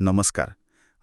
नमस्कार.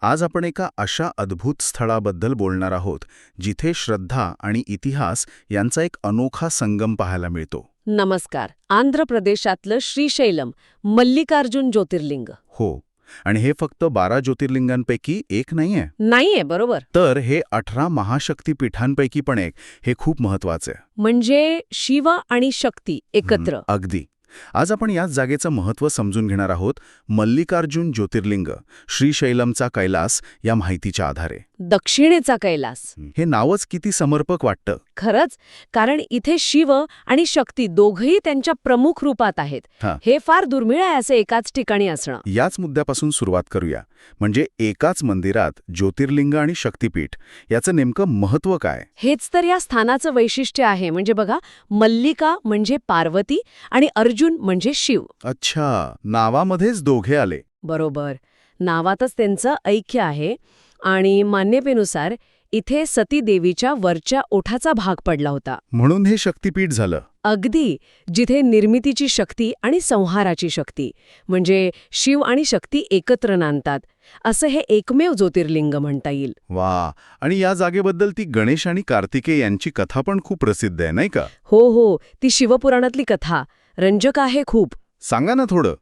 आज आपण एका अशा अद्भुत स्थळाबद्दल बोलणार आहोत जिथे श्रद्धा आणि इतिहास यांचा एक अनोखा संगम पाहायला मिळतो. नमस्कार. आंध्र प्रदेशातलं श्रीशैलम मल्लिकार्जुन ज्योतिर्लिंग. हो. आणि हे फक्त बारा ज्योतिर्लिंगांपैकी एक नाहीये. नाहीये बरोबर. तर हे अठरा महाशक्तीपीठांपैकी पण एक. हे खूप महत्त्वाचे आहे. म्हणजे शिव आणि शक्ती एकत्र. अगदी. आज आपण याच जागेचं महत्त्व समजून घेणार आहोत मल्लिकार्जुन ज्योतिर्लिंग श्रीशैलमचा कैलास या माहितीच्या आधारे. दक्षिणेचा कैलास. हे नावच किती समर्पक वाटतं? खरंच कारण इथे शिव आणि शक्ती दोघही त्यांच्या प्रमुख रूपात आहेत. हा. फार दुर्मिळ आहे असे एकाच ठिकाणी असणं. याच मुद्द्यापासून सुरुवात करूया. म्हणजे एकाच मंदिरात ज्योतिर्लिंग आणि शक्तिपीठ याचं नेमकं महत्त्व काय? हेच तर या स्थानाचं वैशिष्ट्य आहे. म्हणजे बघा मल्लिका म्हणजे पार्वती आणि अर्जुन म्हणजे शिव. अच्छा नावामध्येच दोघे आले. बरोबर. नावातच त्यांचं ऐक्य आहे. आणि मान्यतेनुसार इथे सती देवीच्या वरच्या ओठाचा भाग पडला होता. म्हणून हे शक्तिपीठ झालं. अगदी जिथे निर्मितीची शक्ती आणि संहाराची शक्ती म्हणजे शिव आणि शक्ती एकत्र नांदतात असं हे एकमेव ज्योतिर्लिंग म्हणता येईल. वा आणि या जागेबद्दल ती गणेश आणि कार्तिकेय यांची कथा पण खूप प्रसिद्ध आहे नाही का? हो हो ती शिवपुराणातली कथा रंजक आहे खूप. सांगा ना थोडं.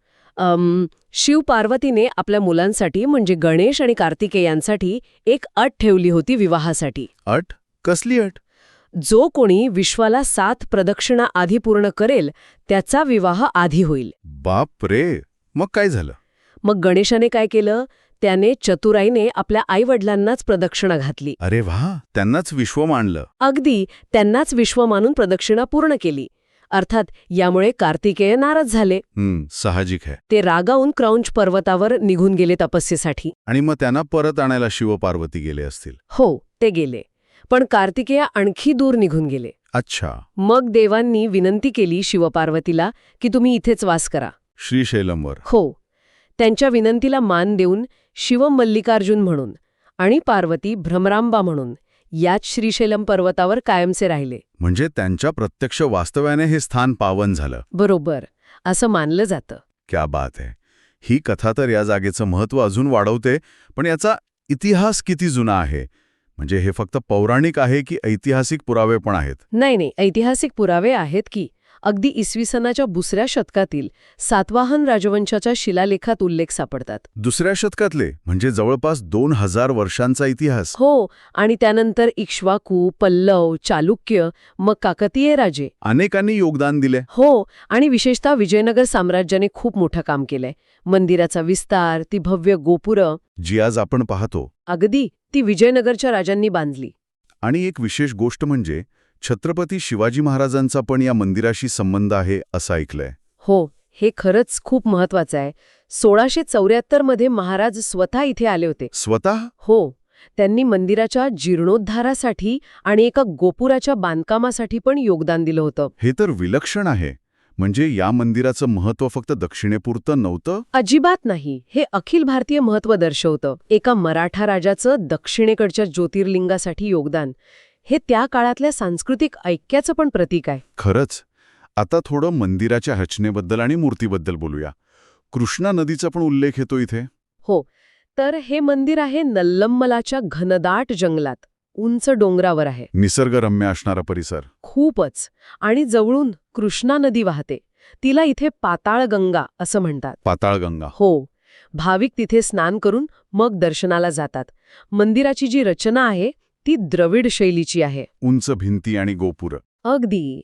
शिव पार्वतीने आपल्या मुलांसाठी म्हणजे गणेश आणि कार्तिकेयांसाठी एक अट ठेवली होती विवाहासाठी. अट? कसली अट? जो कोणी विश्वाला सात प्रदक्षिणा आधी पूर्ण करेल त्याचा विवाह आधी होईल. बाप रे मग काय झालं? मग गणेशाने काय केलं? त्याने चतुराईने आपल्या आईवडिलांनाच प्रदक्षिणा घातली. अरे वा त्यांनाच विश्व मांडलं अगदी त्यांनाच विश्व मानून प्रदक्षिणा पूर्ण केली. अर्थात यामुळे कार्तिकेय नाराज झाले. साहजिक आहे ते रागावून क्रौंच पर्वतावर निघून गेले तपस्येसाठी. आणि मग त्यांना परत आणायला शिवपार्वती गेले असतील. हो ते गेले. पण कार्तिकेय आणखी दूर निघून गेले. अच्छा. मग देवांनी विनंती केली शिवपार्वतीला की तुम्ही इथेच वास करा. श्रीशैलमवर. हो. त्यांच्या विनंतीला मान देऊन शिव मल्लिकार्जुन म्हणून आणि पार्वती भ्रमरांबा म्हणून याच श्रीशैलम पर्वतावर कायमचे राहिले. म्हणजे त्यांच्या प्रत्यक्ष वास्तव्याने हे स्थान पावन झालं. बरोबर. असं मानलं जातं. क्या बात आहे ही कथा तर या जागेचं महत्त्व अजून वाढवते पण याचा इतिहास किती जुना आहे? म्हणजे हे फक्त पौराणिक आहे की ऐतिहासिक पुरावे पण आहेत? नाही नाही. ऐतिहासिक पुरावे आहेत की अगदी इसवी सनाच्या दुसऱ्या शतकातील सातवाहन राजवंशाच्या शिलालेखात उल्लेख सापडतात. दुसऱ्या शतकातले म्हणजे जवळपास दोन हजार वर्षांचा इतिहास. हो आणि त्यानंतर इक्ष्वाकू पल्लव चालुक्य मग काकतीय राजे. अनेकांनी योगदान दिले. हो आणि विशेषतः विजयनगर साम्राज्याने खूप मोठं काम केलंय. मंदिराचा विस्तार ती भव्य गोपुरं. जी आज आपण पाहतो. अगदी ती विजयनगरच्या राजांनी बांधली. आणि एक विशेष गोष्ट म्हणजे छत्रपती शिवाजी महाराजांचा पण या मंदिराशी संबंध आहे असं ऐकलंय. हो हे खरंच खूप महत्वाचं आहे. सोळाशे चौऱ्याहत्तरमध्ये महाराज स्वतः इथे आले होते. स्वतः? हो त्यांनी मंदिराच्या जीर्णोद्धारासाठी आणि एका गोपुराच्या बांधकामासाठी पण योगदान दिलं होतं. हे तर विलक्षण आहे. म्हणजे या मंदिराचं महत्त्व फक्त दक्षिणेपुरतं नव्हतं? अजिबात नाही. हे अखिल भारतीय महत्त्व दर्शवतं. एका मराठा राजाचं दक्षिणेकडच्या ज्योतिर्लिंगासाठी योगदान. हे त्या काळातल्या सांस्कृतिक ऐक्याचं पण प्रतीक आहे. खरंच. आता थोडं मंदिराच्या रचनेबद्दल आणि मूर्तीबद्दल बोलूया. कृष्णा नदीचा पण उल्लेख येतो इथे? हो. तर हे मंदिर आहे नल्लम्मलाच्या घनदाट जंगलात. उंच डोंगरावर आहे. निसर्गरम्य असणारा परिसर. खूपच. आणि जवळून कृष्णा नदी वाहते. तिला इथे पाताळगंगा असं म्हणतात. पाताळगंगा. हो. भाविक तिथे स्नान करून मग दर्शनाला जातात. मंदिराची जी रचना आहे ती द्रविड शैलीची आहे. उंच भिंती आणि गोपुर. अगदी.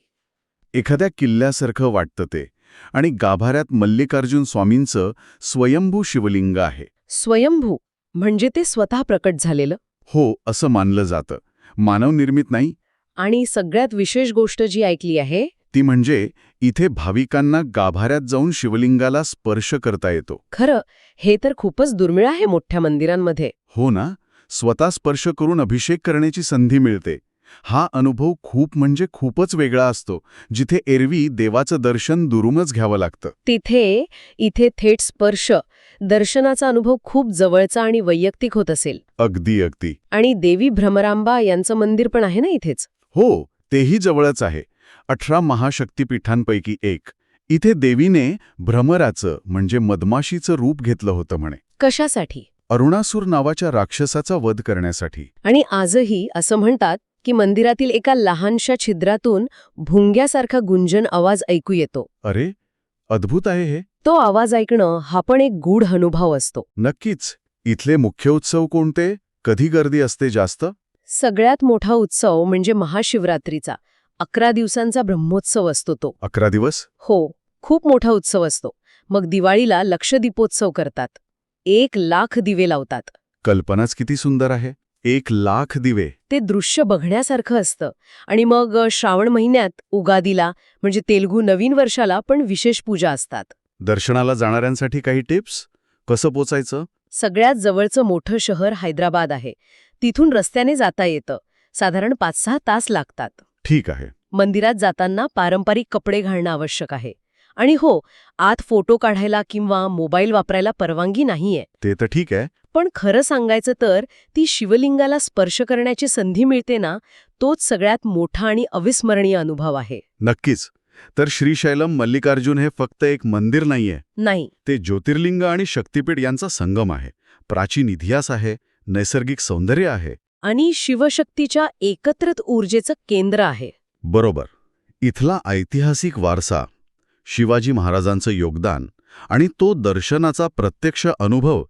एखाद्या किल्ल्यासारखं वाटतं ते. आणि गाभाऱ्यात मल्लिकार्जुन स्वामींचं स्वयंभू शिवलिंग आहे. स्वयंभू म्हणजे ते स्वतः प्रकट झालेलं? हो असं मानलं जातं. मानवनिर्मित नाही. आणि सगळ्यात विशेष गोष्ट जी ऐकली आहे? ती म्हणजे इथे भाविकांना गाभाऱ्यात जाऊन शिवलिंगाला स्पर्श करता येतो. खरं हे तर खूपच दुर्मिळ आहे मोठ्या मंदिरांमध्ये. हो ना? स्वतः स्पर्श करून अभिषेक करण्याची संधी मिळते. हा अनुभव खूप म्हणजे खूपच वेगळा असतो जिथे एरवी देवाचं दर्शन दुरूनच घ्यावं लागतं. तिथे इथे थेट स्पर्श दर्शनाचा अनुभव खूप जवळचा आणि वैयक्तिक होत असेल. अगदी अगदी. आणि देवी भ्रमरांबा यांचं मंदिर पण आहे ना इथेच? हो तेही जवळच आहे. अठरा महाशक्तिपीठांपैकी एक. इथे देवीने भ्रमराचं म्हणजे मधमाशीचं रूप घेतलं होतं म्हणे. कशासाठी? अरुणासूर नावाच्या राक्षसाचा वध करण्यासाठी. आणि आजही असं म्हणतात की मंदिरातील एका लहानशा छिद्रातून भुंग्यासारखा गुंजन आवाज ऐकू येतो. अरे अद्भुत आहे हे. तो आवाज ऐकणं हा पण एक गूढ अनुभव असतो. नक्कीच इथले मुख्य उत्सव कोणते? कधी गर्दी असते जास्त? सगळ्यात मोठा उत्सव म्हणजे महाशिवरात्रीचा. अकरा दिवसांचा ब्रह्मोत्सव असतो तो. अकरा दिवस? हो खूप मोठा उत्सव असतो. मग दिवाळीला लक्षदीपोत्सव करतात. एक लाख दिवे लावतात. कल्पनाच किती सुंदर आहे. एक लाख दिवे. ते दृश्य बघण्यासारखं असतं. आणि मग श्रावण महिन्यात उगादीला म्हणजे तेलगू नवीन वर्षाला पण विशेष पूजा असतात. दर्शनाला जाणाऱ्यांसाठी काही टिप्स? कसं पोचायचं? सगळ्यात जवळचं मोठं शहर हैदराबाद आहे. तिथून रस्त्याने जाता येतं. साधारण पाच सहा तास लागतात. ठीक आहे. मंदिरात जाताना पारंपरिक कपडे घालणं आवश्यक आहे. आणि हो आत फोटो काढायला किंवा मोबाईल वापरायला परवानगी नाहीये. ते तर ठीक आहे. पण खरं सांगायचं तर ती शिवलिंगाला स्पर्श करण्याची संधी मिळते ना तोच सगळ्यात मोठा आणि अविस्मरणीय अनुभव आहे. नक्कीच. तर श्रीशैलम मल्लिकार्जुन हे फक्त एक मंदिर नाहीये. नाही. ते ज्योतिर्लिंग आणि शक्तिपीठ यांचा संगम आहे. प्राचीन इतिहास आहे नैसर्गिक सौंदर्य आहे. आणि शिवशक्तीच्या एकत्रित ऊर्जेचं केंद्र आहे. बरोबर. इथला ऐतिहासिक वारसा शिवाजी महाराजांचं योगदान आणि तो दर्शनाचा प्रत्यक्ष अनुभव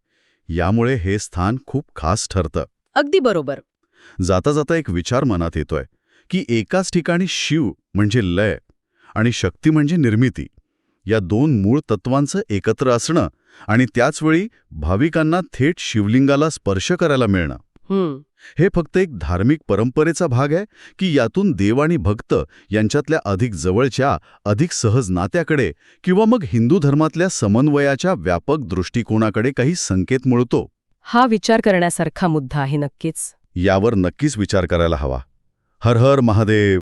यामुळे हे स्थान खूप खास ठरतं. अगदी बरोबर. जाता जाता एक विचार मनात येतोय की एकाच ठिकाणी शिव म्हणजे लय आणि शक्ती म्हणजे निर्मिती या दोन मूळ तत्वांचं एकत्र असणं आणि त्याचवेळी भाविकांना थेट शिवलिंगाला स्पर्श करायला मिळणं. हे फक्त एक धार्मिक परंपरेचा भाग आहे की यातून देव आणि भक्त यांच्यातल्या अधिक जवळच्या अधिक सहज नात्याकडे किंवा मग हिंदू धर्मातल्या समन्वयाच्या व्यापक दृष्टिकोनाकडे काही संकेत मिळतो. हा विचार करण्यासारखा मुद्दा आहे नक्कीच. यावर नक्कीच विचार करायला हवा. हर हर महादेव!